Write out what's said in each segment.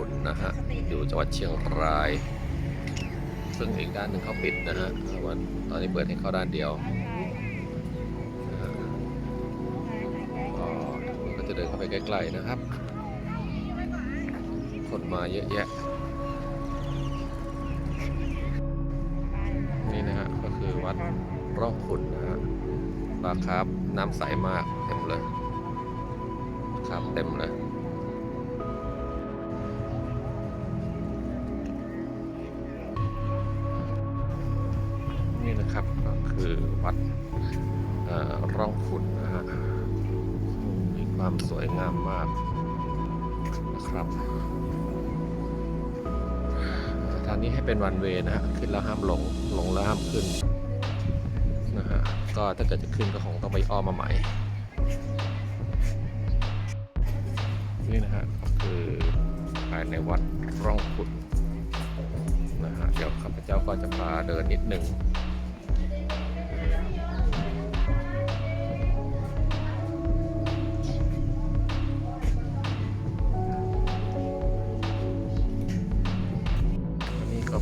ขุนนะฮะ อยู่จังหวัดเชียงราย ซึ่งอีกด้านหนึ่งเขาปิดนะฮะวันตอนนี้เปิดให้เข้าด้านเดียวก็จะเดินเข้าไปใกล้ๆนะครับ คนมาเยอะแยะ นี่นะฮะ ก็คือวัดร่องขุนนะฮะปลาคาร์ฟน้ำใสมากเต็มเลย ครับเต็มเลย นี่นะครับก็คือวัดร่องขุนนะฮะมีความสวยงามมากนะครับทางนี้ให้เป็นวันเวนะฮะขึ้นแล้วห้ามลงลงแล้วห้ามขึ้นนะฮะก็ถ้าเกิดจะขึ้นก็คงต้องไปอ้อมมาใหม่นี่นะฮะคือภายในวัดร่องขุนนะฮะเดี๋ยวข้าพเจ้าก็จะพาเดินนิดหนึ่ง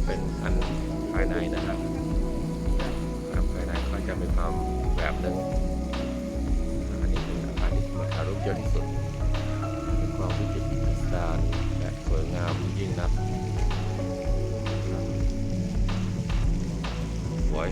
เป็นอันภายในนะครับครับภายในก็จะมีความแบบหนึ่งอันนี้เป็นอาคารที่มีถ่ายรูปเยอะที่สุดมีความวิจิตรพิสดารและสวยงามยิ่งนักสวย